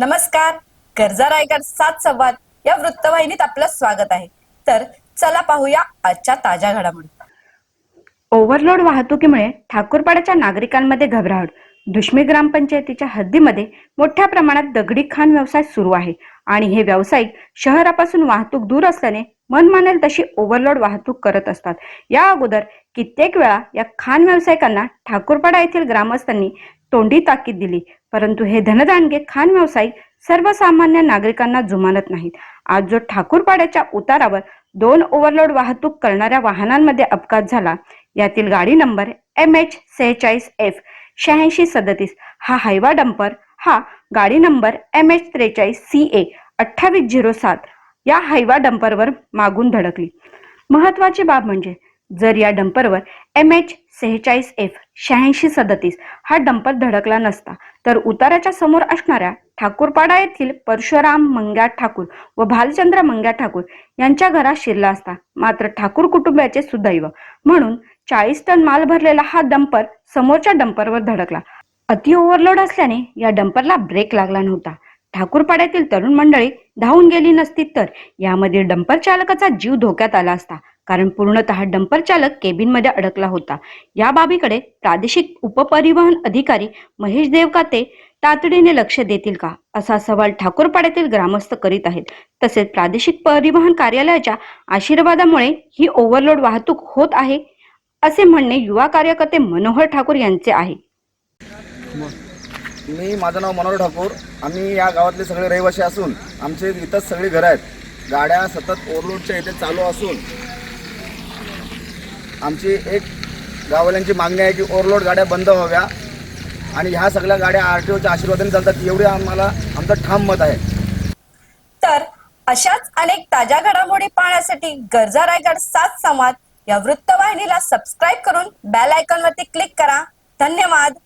नमस्कार. गरजा रायगड सात संवाद या वृत्तवाहिनीत आपलं स्वागत आहे. तर चला पाहूया आजच्या ताज्या घडामोडी. ओव्हरलोड वाहतुकीमुळे ठाकूरपाड्याच्या नागरिकांमध्ये घबराहट. दुष्मी ग्रामपंचायतीच्या हद्दीमध्ये मोठ्या प्रमाणात दगडी खाण व्यवसाय सुरू आहे आणि हे व्यावसायिक शहरापासून वाहतूक दूर असल्याने मन मानेल तशी ओव्हरलोड वाहतूक करत असतात. या अगोदर कित्येक वेळा या खाण व्यावसायिकांना ठाकूरपाडा येथील ग्रामस्थांनी तोंडी ताकीद दिली. परंतु हे धनदानगे खान व्यावसायिक सर्वसामान्य नागरिकांना जुमानत नाहीत. आज जो ठाकूरपाड्याच्या उतारावर दोन ओव्हरलोड वाहतूक करणाऱ्या वाहनांमध्ये अपघात झाला यातील गाडी नंबर एम एच सेहेचाळीस एफ शहाऐंशी सदतीस हा हायवा डंपर हा गाडी नंबर एम एच त्रेचाळीस सी ए अठ्ठावीस झिरो सात या हायवा डंपरवर मागून धडकली. महत्वाची बाब म्हणजे जर या डंपरवर एम एच सेहेचाळीस एफ शहाऐंशी सदतीस हा डंपर धडकला नसता तर उताराच्या समोर असणाऱ्या ठाकूरपाडा येथील परशुराम मंग्या ठाकूर व भालचंद्र मंग्या ठाकूर यांच्या घरात शिरला असता. मात्र ठाकूर कुटुंबाचे सुदैव म्हणून चाळीस टन माल भरलेला हा डंपर समोरच्या डंपरवर धडकला. अति ओव्हरलोड असल्याने या डंपरला ब्रेक लागला नव्हता. ठाकूरपाड्यातील तरुण मंडळी धावून गेली नसती तर यामध्ये डंपर चालकाचा जीव धोक्यात आला असता. कारण पूर्णतः डंपर चालक केबिनमध्ये अडकला होता. या बाबीकडे प्रादेशिक उपपरिवहन अधिकारी महेश देवकाते तातडीने लक्ष देतील का? असा सवाल ठाकूरपाड्यातील ग्रामस्थ करीत आहेत. तसेच प्रादेशिक परिवहन कार्यालयाच्या आशीर्वादामुळे ही ओव्हरलोड वाहतूक होत आहे असे म्हणणे युवा कार्यकर्ते मनोहर ठाकूर यांचे आहे. मी माझं नाव मनोहर ठाकूर. आम्ही या गावातले सगळे रहिवासी असून आमचे इथंच सगळी घरं आहेत. गाड्या सतत ओव्हरलोडच्या इथे चालू असून आमची एक गाववाल्यांची मागणी आहे की ओव्हरलोड गाड्या बंद व्हाव्या. आणि ह्या सगळ्या गाड्या आर टी ओच्या आशीर्वादाने चालतात एवढी आम्हाला आमचं ठाम मत आहे. तर अशाच अनेक ताज्या घडामोडी पाहण्यासाठी गरजा रायगड सात संवाद या वृत्तवाहिनीला सबस्क्राईब करून बेल आयकॉन वरती क्लिक करा. धन्यवाद.